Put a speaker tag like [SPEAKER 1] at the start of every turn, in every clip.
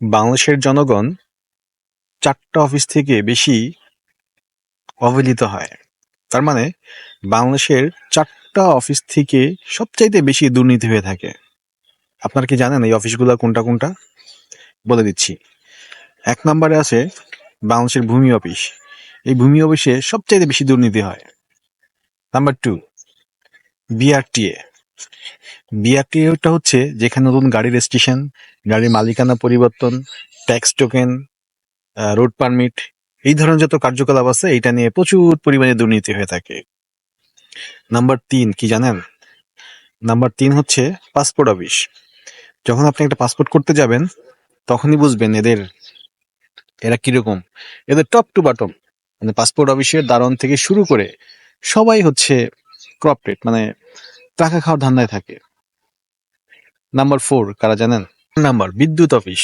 [SPEAKER 1] বাংলাদেশের জনগণ চারটা অফিস থেকে বেশি অবহেলিত হয়। তার মানে বাংলাদেশের চারটা অফিস থেকে সবচাইতে বেশি দুর্নীতি হয়ে থাকে। আপনারা কি জানেন এই অফিসগুলো কোনটা কোনটা? বলে দিচ্ছি। এক নম্বরে আছে বাংলাদেশের ভূমি অফিস এই ভূমি অফিসে সবচাইতে বেশি দুর্নীতি হয়। নাম্বার টু বিআরটিএ বিআরটিএটা হচ্ছে যেখানে নতুন গাড়ি রেজিস্ট্রেশন, গাড়ির মালিকানা পরিবর্তন, ট্যাক্স টোকেন রোড পারমিট, এই ধরনের যত কার্যকলাপ আছে এটা নিয়ে প্রচুর পরিমাণে দুর্নীতি হয়ে থাকে। নাম্বার তিন, কি জানেন? নাম্বার তিন হচ্ছে পাসপোর্ট অফিস। যখন আপনি একটা পাসপোর্ট করতে যাবেন, তখনই বুঝবেন এদের, এরা কীরকম। এদের টপ টু বটম মানে পাসপোর্ট অফিসের দারণ থেকে শুরু করে সবাই হচ্ছে ক্রপটেড মানে টাকা খাওয়ার ধান্দায় থাকে। নাম্বার ফোর কারা জানেন? নাম্বার বিদ্যুৎ অফিস।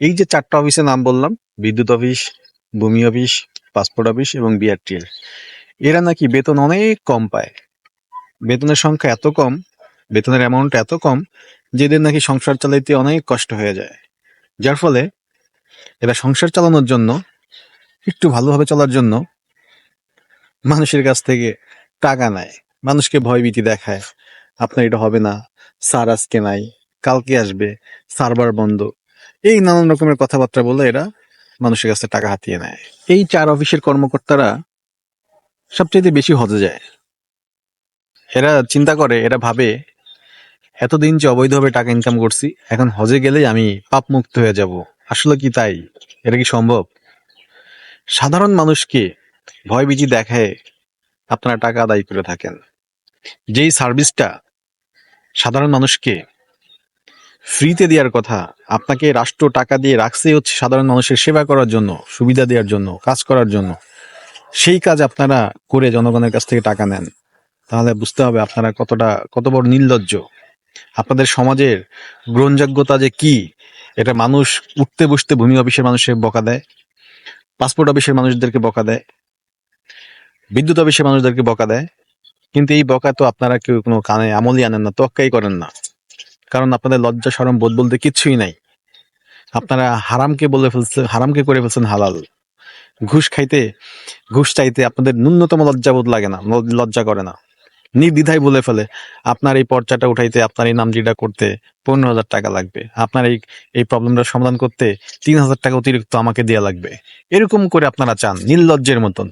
[SPEAKER 1] এই যে চারটা অফিসের নাম বললাম বিদ্যুৎ অফিস ভূমি অফিস পাসপোর্ট অফিস এবং বিআরটিএল এরা নাকি বেতন অনেক কম পায়। বেতনের সংখ্যা এত কম বেতনের অ্যামাউন্ট এত কম যে এদের নাকি সংসার চালাইতে অনেক কষ্ট হয়ে যায়। যার ফলে এরা সংসার চালানোর জন্য একটু ভালোভাবে চলার জন্য মানুষের কাছ থেকে টাকা নেয়। মানুষকে ভয়ভীতি দেখায় আপনার এটা হবে না স্যার আজকে নাই, কালকে আসবে, সার্ভার বন্ধ। এই নানান রকমের কথাবার্তা বলে এরা মানুষের কাছে টাকা হাতিয়ে নেয়। এই চার অফিসের কর্মকর্তারা সবচেয়ে বেশি হজে যায়। এরা চিন্তা করে, এরা ভাবে, এতদিন যে অবৈধভাবে টাকা ইনকাম করছি, এখন হজে গেলেই আমি পাপ মুক্ত হয়ে যাব। আসলে কি তাই? এটা কি সম্ভব? সাধারণ মানুষকে ভয় ভয়ভীতি দেখায় আপনারা টাকা আদায় করে থাকেন। যেই সার্ভিসটা সাধারণ মানুষকে ফ্রিতে দেওয়ার কথা, আপনাকে রাষ্ট্র টাকা দিয়ে রাখছে হচ্ছে সাধারণ মানুষের সেবা করার জন্য, সুবিধা দেওয়ার জন্য, কাজ করার জন্য। সেই কাজ আপনারা করে জনগণের কাছ থেকে টাকা নেন। তাহলে বুঝতে হবে আপনারা কতটা, কত বড় নির্লজ্জ। আপনাদের সমাজের গ্রহণযোগ্যতা যে কি, এটা মানুষ উঠতে বসতে ভূমি অফিসের মানুষের বকা দেয়, পাসপোর্ট অফিসের মানুষদেরকে বকা দেয়, বিদ্যুৎ অফিসের মানুষদেরকে বকা দেয়। কিন্তু এই বকা তো আপনারা কেউ কোনো কানে আমলই আনেন না, তোয়াক্কাই করেন না। কারণ আপনাদের লজ্জা সরম বোধ বলতে কিচ্ছুই নাই। আপনারা হারামকে বলে ফেলছেন হারামকে করে ফেলছেন হালাল। ঘুষ খাইতে, ঘুষ চাইতে আপনাদের ন্যূনতম লজ্জাবোধ লাগে না লজ্জা করে না। নির্দ্বিধায় বলে ফেলে, আপনার এই পর্চাটা উঠাইতে, আপনার এই নামজিটা করতে পনেরো হাজার টাকা লাগবে। আপনার এই এই প্রবলেমটার সমাধান করতে তিন হাজার টাকা অতিরিক্ত আমাকে দেওয়া লাগবে। এরকম করে আপনারা চান, নির্লজ্জের মতন।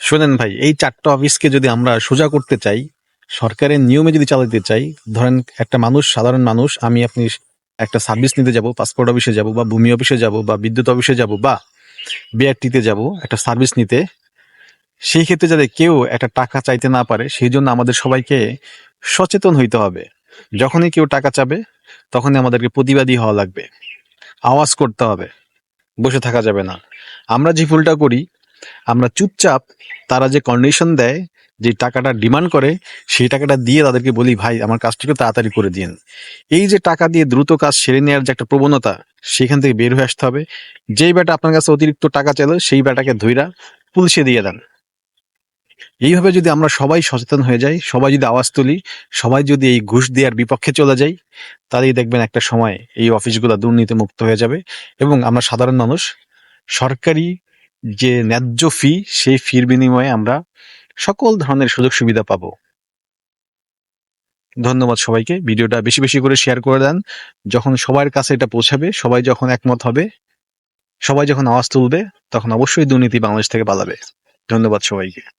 [SPEAKER 1] শোনেন ভাই, এই চারটা অফিসকে যদি আমরা সোজা করতে চাই, সরকারের নিয়মে যদি চালাতে চাই, ধরেন একটা মানুষ, সাধারণ মানুষ, আমি আপনি একটা সার্ভিস নিতে যাব পাসপোর্ট অফিসে যাব বা ভূমি অফিসে যাব বা বিদ্যুৎ অফিসে যাব বা বিআরটিতে যাব, একটা সার্ভিস নিতে, সেই ক্ষেত্রে যাতে কেউ একটা টাকা চাইতে না পারে, সেই জন্য আমাদের সবাইকে সচেতন হইতে হবে। যখনই কেউ টাকা চাবে, তখনই আমাদেরকে প্রতিবাদী হওয়া লাগবে। আওয়াজ করতে হবে, বসে থাকা যাবে না। আমরা যে ভুলটা করি আমরা চুপচাপ তারা যে কন্ডিশন দেয়, যে টাকাটা ডিমান্ড করে, সেই টাকাটা দিয়ে তাদেরকে বলি, ভাই, আমার কাজটিকে তাড়াতাড়ি করে দিন এই যে টাকা দিয়ে দ্রুত কাজ সেরে নেওয়ার যে একটা প্রবণতা, সেখান থেকে বের হয়ে আসতে হবে। যেই বেটা আপনার কাছে অতিরিক্ত টাকা চাইলো, সেই বেটাকে ধৈরা পুলিশে দিয়ে দেন। এইভাবে যদি আমরা সবাই সচেতন হয়ে যাই, সবাই যদি আওয়াজ তুলি, সবাই যদি এই ঘুষ দেওয়ার বিপক্ষে চলে যাই, তাহলেই দেখবেন একটা সময় এই অফিসগুলো দুর্নীতি মুক্ত হয়ে যাবে এবং আমরা সাধারণ মানুষ, সরকারি যে ন্যায্য ফি সেই ফির বিনিময়ে আমরা সকল ধরনের সুযোগ সুবিধা পাবো। ধন্যবাদ সবাইকে। ভিডিওটা বেশি বেশি করে শেয়ার করে দেন। যখন সবার কাছে এটা পৌঁছাবে, সবাই যখন একমত হবে, সবাই যখন আওয়াজ তুলবে, তখন অবশ্যই দুর্নীতি বাংলাদেশ থেকে পালাবে। ধন্যবাদ সবাইকে।